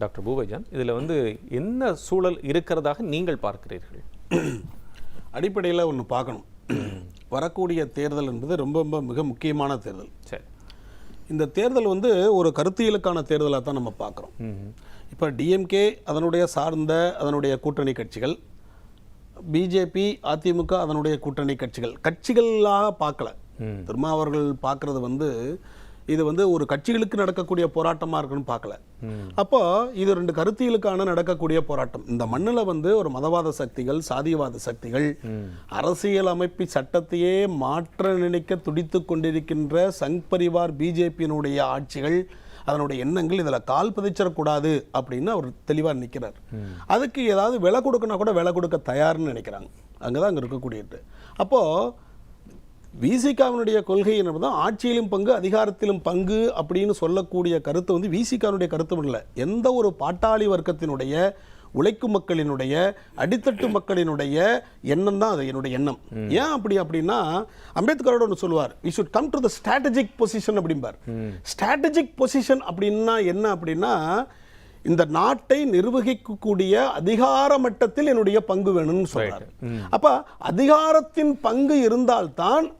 Doctor பூபைஜான் இதில் வந்து என்ன சூழல் இருக்கிறதாக நீங்கள் பார்க்கிறீர்கள்? அடிப்படையில் ஒன்று பார்க்கணும். வரக்கூடிய தேர்தல் என்பது ரொம்ப ரொம்ப மிக முக்கியமான தேர்தல். சரி. இந்த தேர்தல் வந்து ஒரு கருத்தியலுக்கான தேர்தலாக தான் நம்ம பார்க்குறோம். இப்போ டிஎம்கே அதனுடைய சார்ந்த அதனுடைய கூட்டணி கட்சிகள் பிஜேபி அதிமுக அதனுடைய கூட்டணி கட்சிகள் கட்சிகளாக பார்க்கல. திரும்ப அவர்கள் பார்க்கறது வந்து இது வந்து ஒரு கட்சிகளுக்கு நடக்கக்கூடிய போராட்டமாக இருக்குன்னு பார்க்கல. அப்போ இது ரெண்டு கருத்தியலுக்கான நடக்கக்கூடிய போராட்டம். இந்த மண்ணில் வந்து ஒரு மதவாத சக்திகள் சாதியவாத சக்திகள் அரசியல் அமைப்பு சட்டத்தையே மாற்ற நினைக்க துடித்து கொண்டிருக்கின்ற சங் பரிவார் பிஜேபியினுடைய ஆட்சிகள் அதனுடைய எண்ணங்கள் இதில் கால் பதிச்சிடக்கூடாது அப்படின்னு அவர் தெளிவாக நிற்கிறார் அதுக்கு ஏதாவது விலை கொடுக்கனா கூட விலை கொடுக்க தயார்னு நினைக்கிறாங்க. அங்கே தான் அங்கே இருக்கக்கூடியது. அப்போது விசிகாவினுடைய கொள்கை என்னதான் ஆட்சியிலும் பங்கு அதிகாரத்திலும் பங்கு அப்படின்னு சொல்லக்கூடிய கருத்து வந்து விசிகாவினுடைய கருத்து இல்லை எந்த ஒரு பாட்டாளி வர்க்கத்தினுடைய உழைக்கும் மக்களினுடைய அடித்தட்டு மக்களினுடைய எண்ணம் தான் அது என்னுடைய எண்ணம். ஏன் அப்படி அப்படின்னா அம்பேத்கரோட ஒன்று சொல்லுவார் we should come to the strategic position அப்படிம்பார். ஸ்ட்ராட்டஜிக் பொசிஷன் அப்படின்னா என்ன அப்படின்னா இந்த நாட்டை நிர்வகிக்கக்கூடிய அதிகார மட்டத்தில் என்னுடைய பங்கு வேணும்னு சொல்றாரு. அப்ப அதிகாரத்தின் பங்கு இருந்தால்தான்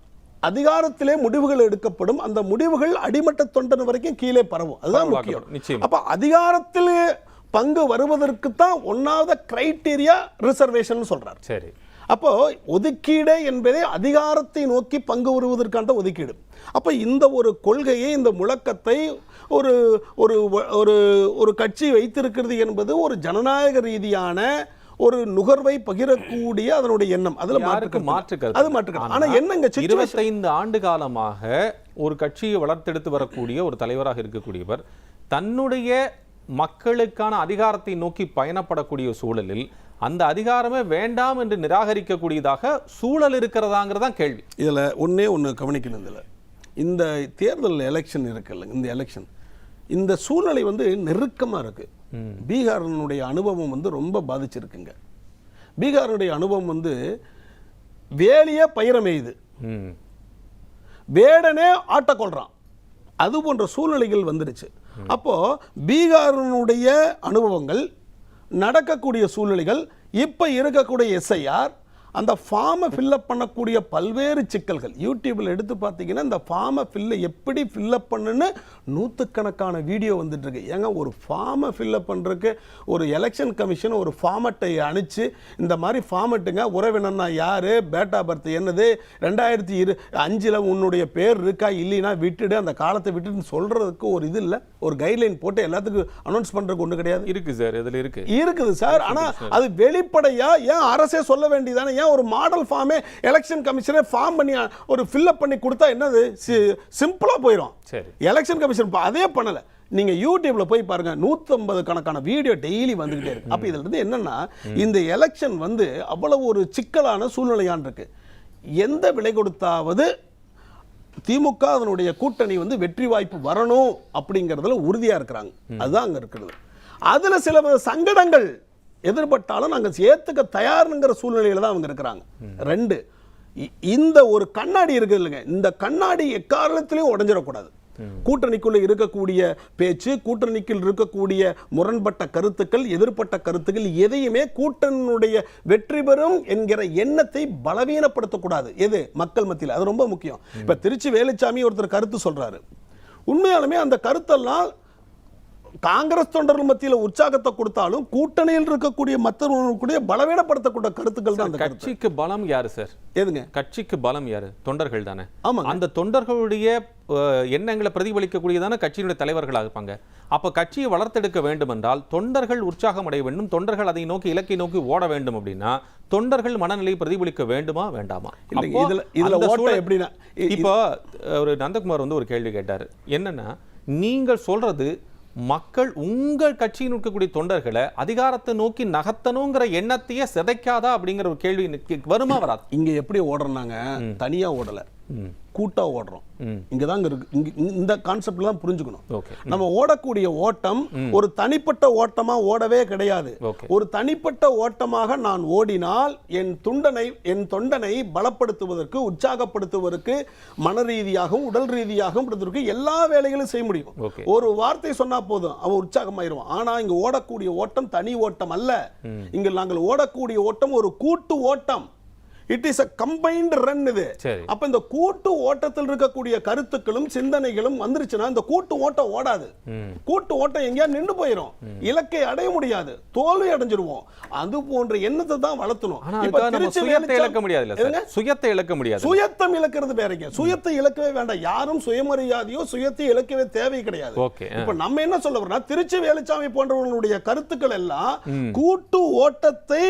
அதிகாரத்திலே முடிவுகள் எடுக்கப்படும். அந்த முடிவுகள் அடிமட்ட தொண்டன் வரைக்கும் கீழே பரவும். அதுதான் முக்கியம். அப்ப அதிகாரத்திலே பங்கு வருவதற்கு தான் ஒன்னாவது கிரைட்டீரியா ரிசர்வேஷன் சொல்றாரு. சரி. அப்போ ஒதுக்கீடு என்பதே அதிகாரத்தை நோக்கி பங்கு வருவதற்கான ஒதுக்கீடு. அப்போ இந்த ஒரு கொள்கையை இந்த முழக்கத்தை ஒரு ஒரு ஒரு கட்சி வைத்திருக்கிறது என்பது ஒரு ஜனநாயக ரீதியான ஒரு நுகர்வை பகிரக்கூடிய அதனுடைய எண்ணம். அதுல யாருக்கு மாற்று மாற்று கருத்து. அது மாற்று கருத்து. ஆனா என்னங்க இருபத்தைந்து ஆண்டு காலமாக ஒரு கட்சியை வளர்த்தெடுத்து வரக்கூடிய ஒரு தலைவராக இருக்கக்கூடியவர் தன்னுடைய மக்களுக்கான அதிகாரத்தை நோக்கி பயணப்படக்கூடிய சூழலில் அந்த அதிகாரமே வேண்டாம் என்று நிராகரிக்கக்கூடியதாக சூழல் இருக்கிறதாங்கிறது தான் கேள்வி. இதுல ஒண்ணே ஒண்ணு கவனிக்கணும் இதுல. இந்த தேர்தல் எலெக்ஷன் இருக்குல்ல இந்த எலெக்ஷன் இந்த சூழ்நிலை வந்து நெருக்கமா இருக்கு. பீகாரினுடைய அனுபவம் வந்து ரொம்ப பாதிச்சிருக்குங்க. பீகாரினுடைய அனுபவம் வந்து வேலிய பயிரமேயுது. வேடனே ஆட்ட கொள்றான். அது போன்ற சூழ்நிலைகள் வந்துடுச்சு அப்போ பீகாரினுடைய அனுபவங்கள் நடக்கக்கூடிய சூழ்நிலைகள் இப்போ இருக்கக்கூடிய எஸ்ஐஆர் அந்த ஃபார்மை ஃபில்லப் பண்ணக்கூடிய பல்வேறு சிக்கல்கள். யூடியூப்பில் எடுத்து பார்த்தீங்கன்னா இந்த ஃபார்மை ஃபில்ல எப்படி ஃபில்லப் பண்ணுன்னு நூற்றுக்கணக்கான வீடியோ வந்துட்டு இருக்கு. ஏங்க ஒரு ஃபார்மை ஃபில்லப் பண்ணுறதுக்கு ஒரு எலெக்ஷன் கமிஷன் ஒரு ஃபார்மட்டை அனுப்பிச்சு இந்த மாதிரி ஃபார்மட்டுங்க உறவினர்னா யாரு? பேட்டா பர்த் என்னது? ரெண்டாயிரத்தி இரு அஞ்சில் உன்னுடைய பேர் இருக்கா? இல்லைன்னா விட்டுடு. அந்த காலத்தை விட்டுன்னு சொல்றதுக்கு ஒரு இது இல்லை. ஒரு கைட்லைன் போட்டு எல்லாத்துக்கும் அனௌன்ஸ் பண்றதுக்கு ஒன்றும் கிடையாது. இருக்கு சார் இதுல இருக்கு. இருக்குது சார். ஆனா அது வெளிப்படையா ஏன் அரசே சொல்ல வேண்டியதானே? ஏன் ஒரு மாடல் ஃபார்மே எலெக்ஷன் கமிஷனே ஃபார்ம் பண்ணி ஒரு ஃபில்அப் பண்ணி கொடுத்தா என்னது? சிம்பிளா போயிடும் சரி. எலெக்ஷன் கமிஷன் அதே பண்ணல. நீங்க யூடியூப்ல போய் பாருங்க 150 கணக்கான வீடியோ டெய்லி வந்துகிட்டே இருக்கு. அப்ப இதுல இருந்து என்னன்னா இந்த எலெக்ஷன் வந்து அவ்வளவு ஒரு சிக்கலான சூழ்நிலையான் இருக்கு. எந்த விலை கொடுத்தாவது திமுக அதனுடைய கூட்டணி வந்து வெற்றி வாய்ப்பு வரணும் அப்படிங்கிறதுல உறுதியா இருக்கிறாங்க. அதுதான் அங்க இருக்கிறது. அதுல சில சங்கடங்கள் எதிர்பட்டாலும் நாங்கள் சேர்த்துக்க தயாருங்கிற சூழ்நிலையில தான் அவங்க இருக்கிறாங்க. ரெண்டு இந்த ஒரு கண்ணாடி இருக்குது இல்லைங்க இந்த கண்ணாடி எக்காரணத்திலையும் உடஞ்சிடக்கூடாது. கூட்டணிக்குள்ள இருக்கக்கூடிய பேச்சு கூட்டணிக்குள் இருக்கக்கூடிய முரண்பட்ட கருத்துக்கள் எதிர்ப்பட்ட கருத்துக்கள் எதையுமே கூட்டணியுடைய வெற்றி பெறும் என்கிற எண்ணத்தை பலவீனப்படுத்தக்கூடாது. எது? மக்கள் மத்தியில். அது ரொம்ப முக்கியம். இப்ப திருச்சி வேலுச்சாமி ஒருத்தர் கருத்து சொல்றாரு. உண்மையாலுமே அந்த கருத்தெல்லாம் காங்கிரஸ் தொண்டர்கள் மத்தியில உற்சாகத்தை கொடுத்தாலும் கூட்டணியில் இருக்கக்கூடிய மற்றவர்களுடைய பலவீனப்படுத்தக்கூடிய கருத்துக்கள் தான் கட்சிக்கு பலம் யாரு சார்? எதுங்க? கட்சிக்கு பலம் யாரு? தொண்டர்கள் தானே. ஆமாங்க. அந்த தொண்டர்களுடைய எண்ணங்களை பிரதிபலிக்கக்கூடியதான கட்சியினுடைய தலைவர்களாக இருப்பாங்க அப்ப கட்சியை வளர்த்தெடுக்க வேண்டும் என்றால் தொண்டர்கள் உற்சாகம் அடைய வேண்டும். தொண்டர்கள் அதை நோக்கி இலக்கை நோக்கி ஓட வேண்டும் அப்படின்னா தொண்டர்கள் மனநிலையை பிரதிபலிக்க வேண்டுமா வேண்டாமா? இப்போ ஒரு நந்தகுமார் வந்து ஒரு கேள்வி கேட்டாரு. என்னன்னா நீங்கள் சொல்றது மக்கள் உங்கள் கட்சியில் இருக்கக்கூடிய தொண்டர்களை அதிகாரத்தை நோக்கி நகர்த்தணுங்கிற எண்ணத்தையே சிதைக்காதா அப்படிங்கிற ஒரு கேள்வி வருமா வராது. இங்க எப்படி ஓடுறாங்க தனியா ஓடல. கூட்டா ஓடுறோம். இங்க தான் இருக்கு. இங்க இந்த கான்செப்ட்ல தான் புரிஞ்சுக்கணும் நம்ம ஓடக்கூடிய ஓட்டம் ஒரு தனிப்பட்ட ஓட்டமா ஓடவே கிடையாது. ஒரு தனிப்பட்ட ஓட்டமாக நான் ஓடினால் என் துண்டனை என் தொண்டனை பலப்படுத்துவதற்கு உற்சாகப்படுத்துவதற்கு மன ரீதியாகவும் உடல் ரீதியாகவும் எல்லா வேலைகளும் செய்ய முடியும். ஒரு வார்த்தை சொன்னா போதும் அவன் உற்சாகமாயிருவான். ஆனா இங்க ஓடக்கூடிய ஓட்டம் தனி ஓட்டம் அல்ல. இங்க நாங்கள் ஓடக்கூடிய ஓட்டம் ஒரு கூட்டு ஓட்டம். It is a combined run இது. அப்ப இந்த கூட்டு ஓட்டத்தில் இருக்கக்கூடிய கருத்துக்களும் சிந்தனைகளும் வந்துருச்சுன்னா இந்த கூட்டு ஓட்டம் ஓடாது. கூட்டு ஓட்டம் எங்கேயா நின்று போயிடும் இலக்கை அடைய முடியாது. தோல்வி அடைஞ்சிருவோம். அது போன்ற எண்ணத்தை தான் வளர்த்தணும். சுயத்தை இழக்க முடியாதுல்ல சார். சுயத்தை இழக்க முடியாது. சுயத்தம் இழக்கிறது வேறங்க சுயத்தை இழக்கவே வேண்டாம். யாரும் சுயமரியாதையோ சுயத்தை இழக்கவே தேவை கிடையாது. இப்ப நம்ம என்ன சொல்ல வரோம்னா திருச்சி வேலுச்சாமி போன்றவர்களுடைய கருத்துக்கள் எல்லாம் கூட்டு ஓட்டத்தை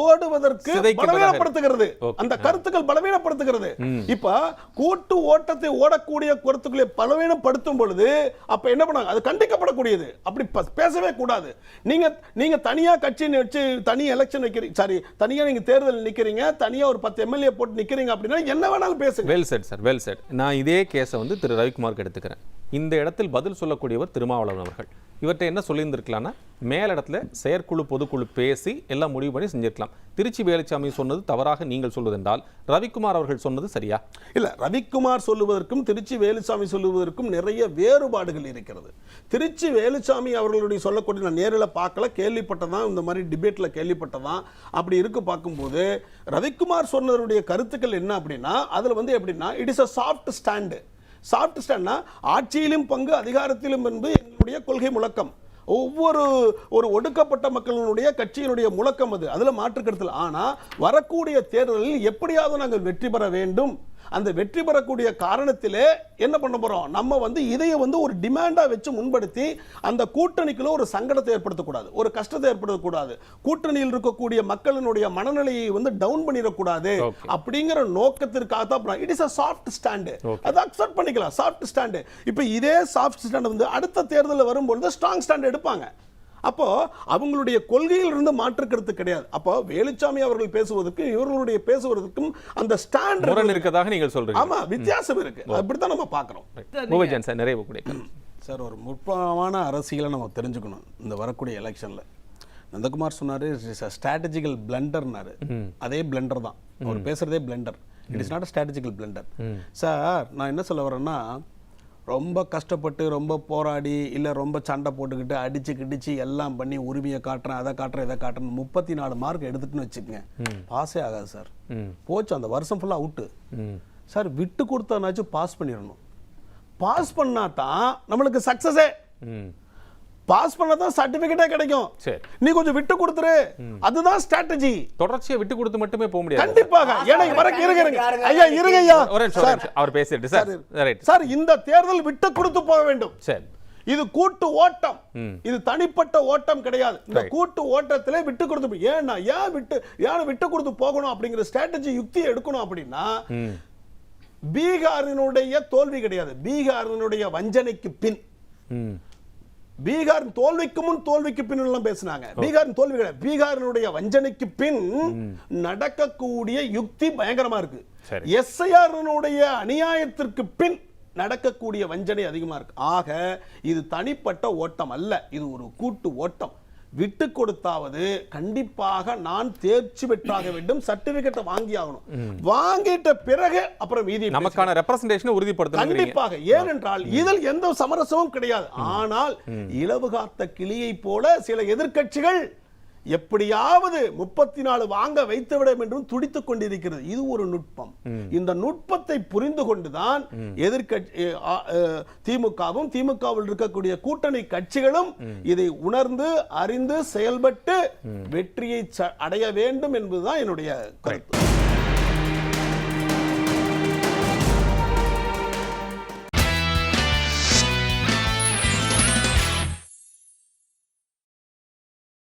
ஓடுவதற்கு பலவீனப்படுத்துகிறது. அந்த கருத்துக்கள் பலவீனப்படுத்துகிறது. இப்ப கூட்டு ஓட்டத்தை ஓடக்கூடிய கருத்துக்களை பலவீனப்படுத்தும் பொழுது அப்ப என்ன பண்ணாங்க அது கண்டிக்கப்படக்கூடியது. அப்படி பேசவே கூடாது. நீங்க நீங்க தனியா கட்சி வச்சு தனி எலெக்ஷன் வைக்கிறீங்க சாரி தனியா நீங்க தேர்தல் நிக்கிறீங்க தனியா ஒரு பத்து எம்எல்ஏ போட்டு நிக்கிறீங்க அப்படின்னா என்ன வேணாலும் பேசுங்க. Well said sir well said நான் இதே கேஸை வந்து திரு. ரவிக்குமாருக்கு எடுத்துக்கிறேன். இந்த இடத்தில் பதில் சொல்லக்கூடியவர் திருமாவளவன் அவர்கள். இவர்கிட்ட என்ன சொல்லியிருந்திருக்கலாம்னா மேலிடத்துல செயற்குழு பொதுக்குழு பேசி எல்லாம் முடிவு பண்ணி செஞ்சிருக்கலாம். திருச்சி வேலுச்சாமி சொன்னது தவறாக நீங்கள் சொல்வதென்றால் ரவிக்குமார் அவர்கள் சொன்னது சரியா? இல்லை ரவிக்குமார் சொல்லுவதற்கும் திருச்சி வேலுச்சாமி சொல்லுவதற்கும் நிறைய வேறுபாடுகள் இருக்கிறது. திருச்சி வேலுச்சாமி அவர்களுடைய சொல்லக்கூடிய நான் நேரில் பார்க்கல கேள்விப்பட்டதான் இந்த மாதிரி டிபேட்டில் கேள்விப்பட்டதான் அப்படி இருக்கு பார்க்கும்போது ரவிக்குமார் சொன்னதனுடைய கருத்துக்கள் என்ன அப்படின்னா அதில் வந்து எப்படின்னா it is a soft stand soft ஸ்டாண்ட்னா ஆட்சியிலும் பங்கு அதிகாரத்திலும் என்பது எங்களுடைய கொள்கை முழக்கம். ஒவ்வொரு ஒரு ஒடுக்கப்பட்ட மக்களினுடைய கட்சியினுடைய முழக்கம் அது. அதுல மாற்று கருத்தில் ஆனா வரக்கூடிய தேர்தலில் எப்படியாவது நாங்கள் வெற்றி பெற வேண்டும். அந்த வெற்றி பெறக்கூடிய காரணத்திலே என்ன பண்ண போறோம்? நம்ம வந்து இதைய வந்து ஒரு டிமாண்டா வச்சு முன்படுத்தி அந்த கூட்டணிக்குள்ள ஒரு சங்கடத்தை ஏற்படுத்தக்கூடாது. ஒரு கஷ்டத்தை ஏற்படுத்தக்கூடாது. கூட்டணியில் இருக்கக்கூடிய மக்களினுடைய மனநிலையை வந்து டவுன் பண்ணிடக்கூடாது. அப்படிங்கிற நோக்கத்திற்காக தான் it is a soft stand. அதை அக்செப்ட் பண்ணிக்கலாம். சாஃப்ட் ஸ்டாண்டு இப்போ இதே சாஃப்ட் ஸ்டாண்ட் வந்து அடுத்த தேர்தலில் வரும்பொழுது ஸ்ட்ராங் ஸ்டாண்ட் எடுப்பாங்க. அப்போ அவங்களுடைய கொள்கையில் இருந்து மாற்று கருத்து கிடையாது. அப்போ வேலுச்சாமி அவர்கள் பேசுவதற்கும் இவர்களுடைய பேசுவதற்கும் அந்த ஸ்டாண்ட் இருக்கதாக நீங்கள் சொல்றீங்க. ஆமா வித்தியாசம் இருக்கு. அப்படித்தான் நம்ம பார்க்கிறோம். சார் நிறைவு கூட. சார் ஒரு முற்பமான அரசியலை நம்ம தெரிஞ்சுக்கணும் இந்த வரக்கூடிய எலெக்ஷன்ல. நந்தகுமார் சொன்னாரு ஸ்ட்ராட்டஜிக்கல் பிளண்டர்னாரு அதே பிளண்டர் தான். அவர் பேசுறதே blunder it is not strategical blunder sir நான் என்ன சொல்ல வரேன்னா ரொம்ப கஷ்டப்பட்டு ரொம்ப போராடி இல்லை ரொம்ப சண்டை போட்டுக்கிட்டு அடிச்சு கிடிச்சு எல்லாம் பண்ணி உரிமையை காட்டுறேன் அதை காட்டுறேன் இதை காட்டுறேன் முப்பத்தி நாலு மார்க் எடுத்துட்டுன்னு வச்சுக்கோங்க. பாஸே ஆகாது சார் போச்சு அந்த வருஷம் ஃபுல்லாக அவுட்டு சார் விட்டு கொடுத்தனாச்சும் பாஸ் பண்ணிடணும். பாஸ் பண்ணா தான் நம்மளுக்கு சக்சஸே ம். பாஸ் பண்ணா தான் சர்டிபிகேட்டே கிடைக்கும். சரி. நீ கொஞ்சம் விட்டு கொடுத்துரு. அதுதான் ஸ்ட்ராட்டஜி தொடர்ச்சியை விட்டு கொடுத்து மட்டுமே போக முடியாது. கண்டிப்பாக. ஏன்னா வரக்கு இருங்க இருங்க. ஐயா இருங்க ஐயா. அவர் பேசிட்டு சார். ரைட் சார் இந்த தேர்தல் விட்டு கொடுத்து போக வேண்டும். சரி. இது கூட்டு ஓட்டம். இது தனிப்பட்ட ஓட்டம் கிடையாது. இந்த கூட்டு ஓட்டத்திலே விட்டு கொடுத்து ஏன்னா ஏன் விட்டு ஏன் விட்டு கொடுத்து போகணும் அப்படிங்கிற ஸ்ட்ராட்டஜி யுக்தியை எடுக்கணும் அப்படின்னா பீகாரினுடைய தோல்வி கிடையாது. பீகாரினுடைய வஞ்சனைக்கு பின். ம். பீகார் தோல்விக்கு முன் தோல்விக்கு பின் எல்லாம் பேசினாங்க. பீகாரின் தோல்வி கிடையாது பீகாரினுடைய வஞ்சனைக்கு பின் நடக்கக்கூடிய யுக்தி பயங்கரமா இருக்கு. சரி. எஸ்ஐஆரினுடைய அநியாயத்திற்கு பின் நடக்கக்கூடிய வஞ்சனை அதிகமா இருக்கு. ஆக இது தனிப்பட்ட ஓட்டம் அல்ல. இது ஒரு கூட்டு ஓட்டம். விட்டு கொடுத்தாவது கண்டிப்பாக நான் தேர்ச்சி பெற்றாக வேண்டும் சர்டிபிகேட்டை வாங்கி ஆகணும் வாங்கிட்ட பிறகு அப்புறம் மீதி நமக்கான ரெப்ரசன்டேஷனை உறுதிப்படுத்தணும் கண்டிப்பாக ஏனென்றால் இதில் எந்த சமரசமும் கிடையாது. ஆனால் இலவு காத்த கிளியை போல சில எதிர்க்கட்சிகள் எப்படியாவது முப்பத்தி நாலு வாங்க வைத்து விட என்றும் துடித்துக் கொண்டிருக்கிறது. இது ஒரு நுட்பம். இந்த நுட்பத்தை புரிந்து கொண்டுதான் எதிர்கட்சி திமுகவும் திமுகவில் இருக்கக்கூடிய கூட்டணி கட்சிகளும் இதை உணர்ந்து அறிந்து செயல்பட்டு வெற்றியை அடைய வேண்டும் என்பதுதான் என்னுடைய கருத்து.